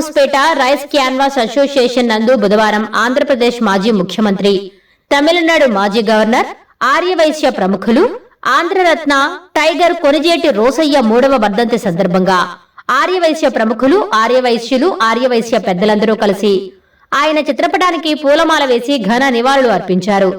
హౌస్పేట rice canvas association నందు బుధవారం ఆంధ్రప్రదేశ్ మాజీ ముఖ్యమంత్రి తమిళనాడు మాజీ గవర్నర్ ఆర్యవైశ్య ప్రముఖులు ఆంధ్రరత్న టైగర్ కొనిజేటి రోసయ్య మూడవ వర్ధంతి సందర్భంగా ఆర్యవైశ్య ప్రముఖులు ఆర్యవైశ్యులు ఆర్యవైశ్య పెద్దలందరూ కలిసి ఆయన చిత్రపటానికి పూలమాల వేసి ఘన నివాళులు అర్పించారు.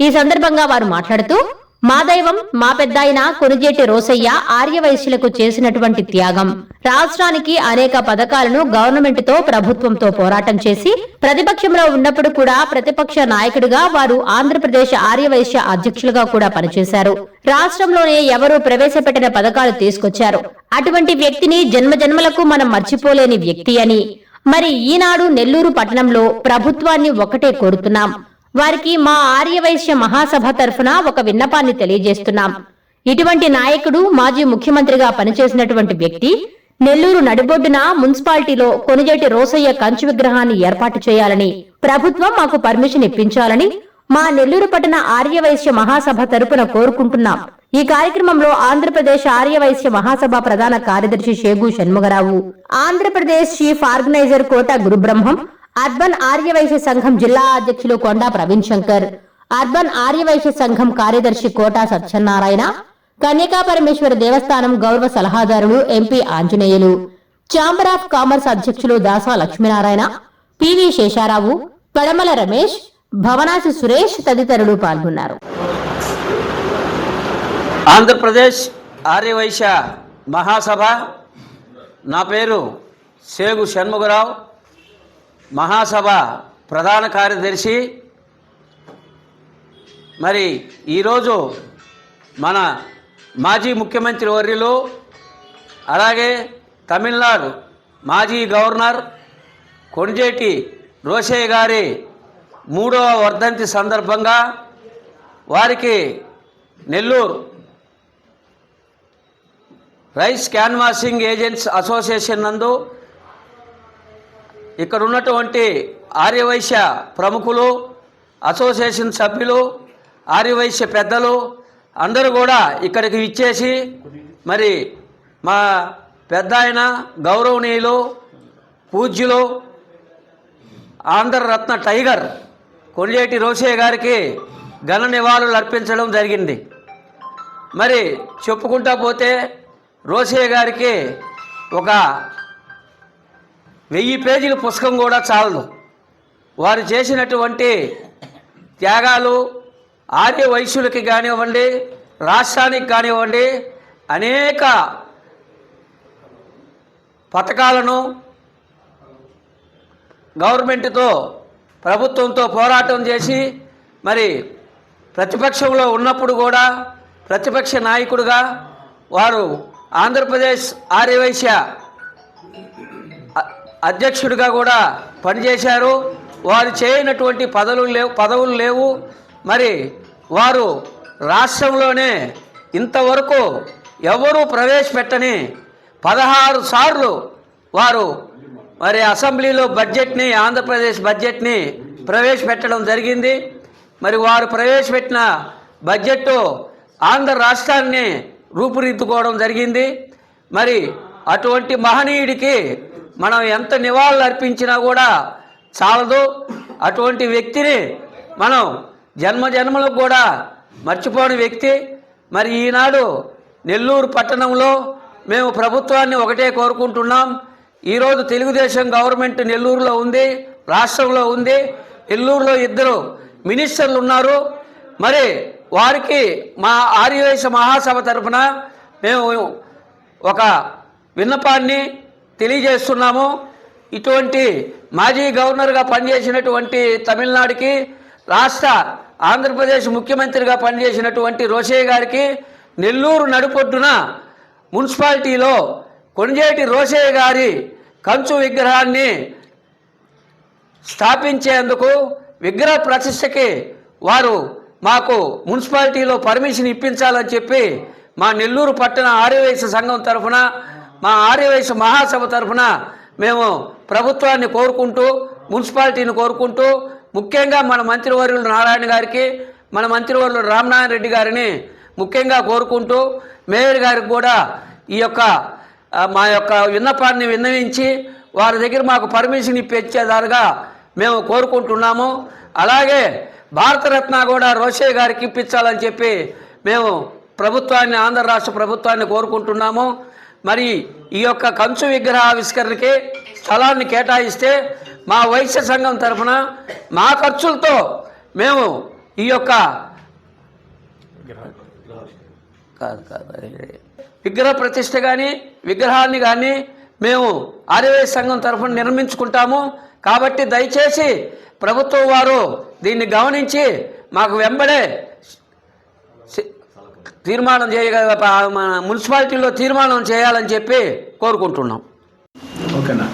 ఈ సందర్భంగా వారు మాట్లాడుతూ మా దైవం మా పెద్దాయన కొనిజేటి రోసయ్య ఆర్యవైశ్యులకు చేసినటువంటి త్యాగం. రాష్ట్రానికి అనేక పథకాలను గవర్నమెంట్తో ప్రభుత్వంతో పోరాటం చేసి ప్రతిపక్షంలో ఉన్నప్పుడు కూడా ప్రతిపక్ష నాయకుడిగా వారు ఆంధ్రప్రదేశ్ ఆర్యవైశ్య అధ్యక్షులుగా కూడా పనిచేశారు. రాష్ట్రంలోనే ఎవరూ ప్రవేశపెట్టిన పథకాలు తీసుకొచ్చారు. అటువంటి వ్యక్తిని జన్మజన్మలకు మనం మర్చిపోలేని వ్యక్తి అని. మరి ఈనాడు నెల్లూరు పట్టణంలో ప్రభుత్వాన్ని ఒకటే కోరుతున్నాం. వారికి మా ఆర్యవైశ్య మహాసభ తరఫున ఒక విన్నపాన్ని తెలియజేస్తున్నాం. ఇటువంటి నాయకుడు మాజీ ముఖ్యమంత్రిగా పనిచేసినటువంటి వ్యక్తి నెల్లూరు నడిబొడ్డున మున్సిపాలిటీలో కొనిజేటి రోసయ్య కంచు విగ్రహాన్ని ఏర్పాటు చేయాలని ప్రభుత్వం మాకు పర్మిషన్ ఇప్పించాలని మా నెల్లూరు పట్టణ ఆర్యవైశ్య మహాసభ తరపున కోరుకుంటున్నాం. ఈ కార్యక్రమంలో ఆంధ్రప్రదేశ్ ఆర్యవైశ్య మహాసభ ప్రధాన కార్యదర్శి Shegu Shanmugarao Andhra Pradesh chief organizer Kota Gurubrahmam urban Aryavysya సంఘం జిల్లా అధ్యక్షులు కొండా ప్రవీణ్ శంకర్ అర్బన్ ఆర్యవైశ్య సంఘం కార్యదర్శి కోటా సత్యనారాయణ కన్యకా పరమేశ్వర దేవస్థానం గౌరవ సలహాదారులు MP Anjaneyulu chamber of commerce అధ్యక్షులు దాసా లక్ష్మీనారాయణ పివి శేషారావు పడమల రమేష్ భవనాసి సురేష్ తదితరులు పాల్గొన్నారు. ఆంధ్రప్రదేశ్ ఆర్యవైశ్య మహాసభ నా పేరు సేగు షణ్ముగరావు మహాసభ ప్రధాన కార్యదర్శి. మరి ఈరోజు మన మాజీ ముఖ్యమంత్రి వర్యులు అలాగే తమిళనాడు మాజీ గవర్నర్ కొణిజేటి రోషయ్య గారి మూడవ వర్ధంతి సందర్భంగా వారికి Nellore rice canvassing agents association నందు ఇక్కడ ఉన్నటువంటి ఆర్యవైశ్య ప్రముఖులు అసోసియేషన్ సభ్యులు ఆర్యవైశ్య పెద్దలు అందరూ కూడా ఇక్కడికి ఇచ్చేసి మరి మా పెద్ద ఆయన గౌరవనీయులు పూజ్యులు ఆంధ్రరత్న టైగర్ కొండేటి రోషయ్య గారికి ఘన నివాళులు అర్పించడం జరిగింది. మరి చెప్పుకుంటా పోతే రోసయ్య గారికి ఒక వెయ్యి పేజీల పుస్తకం కూడా చాలదు. వారు చేసినటువంటి త్యాగాలు ఆర్య వైశ్యులకి కానివ్వండి రాష్ట్రానికి కానివ్వండి అనేక పథకాలను గవర్నమెంట్తో ప్రభుత్వంతో పోరాటం చేసి మరి ప్రతిపక్షంలో ఉన్నప్పుడు కూడా ప్రతిపక్ష నాయకుడుగా వారు ఆంధ్రప్రదేశ్ ఆర్యవైశ్య అధ్యక్షుడిగా కూడా పనిచేశారు. వారు చేయనటువంటి పదవులు లేవు పదవులు లేవు. మరి వారు రాష్ట్రంలోనే ఇంతవరకు ఎవరూ ప్రవేశపెట్టని పదహారు సార్లు వారు మరి అసెంబ్లీలో బడ్జెట్ని ఆంధ్రప్రదేశ్ బడ్జెట్ని ప్రవేశపెట్టడం జరిగింది. మరి వారు ప్రవేశపెట్టిన బడ్జెట్ ఆంధ్ర రాష్ట్రాన్ని రూపుదిద్దుకోవడం జరిగింది. మరి అటువంటి మహనీయుడికి మనం ఎంత నివాళులు అర్పించినా కూడా చాలదు. అటువంటి వ్యక్తిని మనం జన్మ జన్మలకు కూడా మర్చిపోని వ్యక్తి. మరి ఈనాడు నెల్లూరు పట్టణంలో మేము ప్రభుత్వాన్ని ఒకటే కోరుకుంటున్నాం. ఈరోజు తెలుగుదేశం గవర్నమెంట్ నెల్లూరులో ఉంది రాష్ట్రంలో ఉంది. నెల్లూరులో ఇద్దరు మినిస్టర్లు ఉన్నారు. మరి వారికి మా ఆర్యవేశ మహాసభ తరఫున మేము ఒక విన్నపాన్ని తెలియజేస్తున్నాము. ఇటువంటి మాజీ గవర్నర్గా పనిచేసినటువంటి తమిళనాడుకి రాష్ట్ర ఆంధ్రప్రదేశ్ ముఖ్యమంత్రిగా పనిచేసినటువంటి రోషయ్య గారికి నెల్లూరు నడుపొడ్డున మున్సిపాలిటీలో కొణిజేటి రోషయ్య గారి కంచు విగ్రహాన్ని స్థాపించేందుకు విగ్రహ ప్రతిష్టకి వారు మాకు మున్సిపాలిటీలో పర్మిషన్ ఇప్పించాలని చెప్పి మా నెల్లూరు పట్టణ ఆర్యవేశ సంఘం తరఫున మా ఆర్యవైశ్య మహాసభ తరఫున మేము ప్రభుత్వాన్ని కోరుకుంటూ మున్సిపాలిటీని కోరుకుంటూ ముఖ్యంగా మన మంత్రివర్యులు నారాయణ గారికి మన మంత్రివర్యులు రామనారాయణ రెడ్డి గారిని ముఖ్యంగా కోరుకుంటూ మేయర్ గారికి కూడా ఈ యొక్క మా యొక్క విన్నపాన్ని విన్నవించి వారి దగ్గర మాకు పర్మిషన్ ఇప్పించేదారుగా మేము కోరుకుంటున్నాము. అలాగే భారతరత్న కూడా రోషే గారికి ఇప్పించాలని చెప్పి మేము ప్రభుత్వాన్ని ఆంధ్ర రాష్ట్ర ప్రభుత్వాన్ని కోరుకుంటున్నాము. మరి ఈ యొక్క కంచు విగ్రహ ఆవిష్కరణకి స్థలాన్ని కేటాయిస్తే మా వైశ్య సంఘం తరఫున మా ఖర్చులతో మేము ఈ యొక్క కాదు కాదు విగ్రహ ప్రతిష్ట కానీ విగ్రహాన్ని కానీ మేము ఆర్యవై సంఘం తరఫున నిర్మించుకుంటాము. కాబట్టి దయచేసి ప్రభుత్వం వారు దీన్ని గమనించి మాకు వెంబడే తీర్మానం చేయగల మన మున్సిపాలిటీలో తీర్మానం చేయాలని చెప్పి కోరుకుంటున్నాం. ఓకేనా?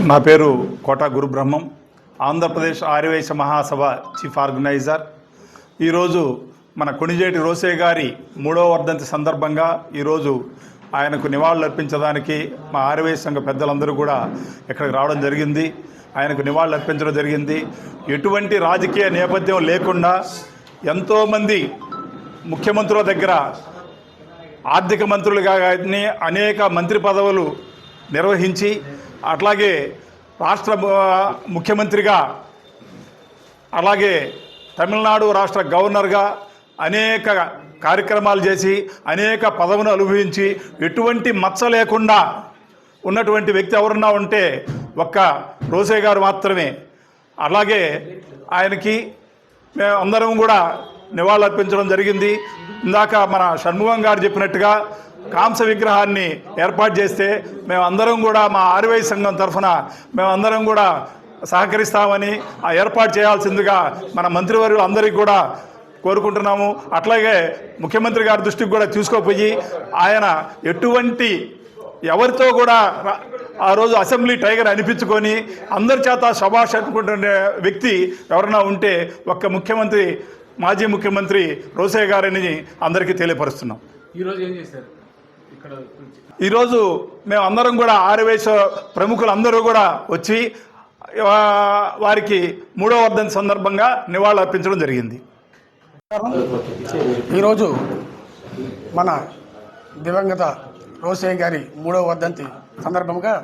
నా పేరు Kota Gurubrahmam. Andhra Pradesh Aryavysya Mahasabha chief organizer. ఈరోజు మన కొణిజేటి రోసే గారి మూడవ వర్ధంతి సందర్భంగా ఈరోజు ఆయనకు నివాళులు అర్పించడానికి మా ఆర్యవైశ్య సంఘ పెద్దలందరూ కూడా ఇక్కడికి రావడం జరిగింది. ఆయనకు నివాళులు అర్పించడం జరిగింది. ఎటువంటి రాజకీయ నేపథ్యం లేకుండా ఎంతోమంది ముఖ్యమంత్రుల దగ్గర ఆర్థిక మంత్రులుగా కానీ అనేక మంత్రి పదవులు నిర్వహించి అట్లాగే రాష్ట్ర ముఖ్యమంత్రిగా అలాగే తమిళనాడు రాష్ట్ర గవర్నర్గా అనేక కార్యక్రమాలు చేసి అనేక పదవును అనుభవించి ఎటువంటి మచ్చ లేకుండా ఉన్నటువంటి వ్యక్తి ఎవరన్నా ఉంటే ఒక్క రోసే గారు మాత్రమే. అలాగే ఆయనకి మేము అందరం కూడా నివాళులర్పించడం జరిగింది. ఇందాక మన షణ్ముఖం గారు చెప్పినట్టుగా కాంస విగ్రహాన్ని ఏర్పాటు చేస్తే మేమందరం కూడా మా ఆర్వై సంఘం తరఫున మేమందరం కూడా సహకరిస్తామని ఆ ఏర్పాటు చేయాల్సిందిగా మన మంత్రివర్యులు అందరికీ కూడా కోరుకుంటున్నాము. అట్లాగే ముఖ్యమంత్రి గారి దృష్టికి కూడా తీసుకోపోయి ఆయన ఎటువంటి ఎవరితో కూడా ఆ రోజు అసెంబ్లీ టైగర్ అనిపించుకొని అందరి చేత శభాష్ అనుకుంటున్న వ్యక్తి ఎవరైనా ఉంటే ఒక్క ముఖ్యమంత్రి మాజీ ముఖ్యమంత్రి రోసయ్య గారని అందరికీ తెలియపరుస్తున్నాం. ఈరోజు ఏం చేశారు? ఇక్కడ ఈరోజు మేము అందరం కూడా ఆర్యవేశ ప్రముఖులు అందరూ కూడా వచ్చి వారికి మూడో వర్ధంతి సందర్భంగా నివాళులు అర్పించడం జరిగింది. ఈరోజు మన దివంగత రోసయ్య గారి మూడవ వర్ధంతి సందర్భంగా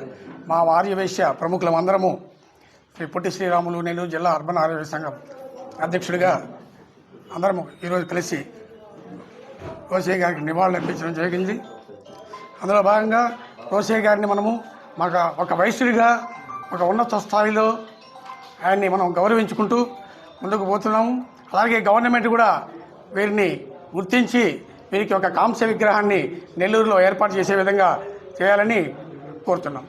మా ఆర్యవైశ్య ప్రముఖులమందరము శ్రీ పొట్టి శ్రీరాములు నెల్లూరు జిల్లా అర్బన్ ఆర్యవైశ్య సంఘం అధ్యక్షుడిగా అందరము ఈరోజు కలిసి రోసయ్య గారికి నివాళులు అర్పించడం జరిగింది. అందులో భాగంగా రోసయ్య గారిని మనము మాకు ఒక వయసుడిగా ఒక ఉన్నత స్థాయిలో ఆయన్ని మనం గౌరవించుకుంటూ ముందుకు పోతున్నాము. అలాగే గవర్నమెంట్ కూడా వీరిని గుర్తించి వీరికి ఒక కాంస్య విగ్రహాన్ని నెల్లూరులో ఏర్పాటు చేసే విధంగా చేయాలని కోరుతున్నాం.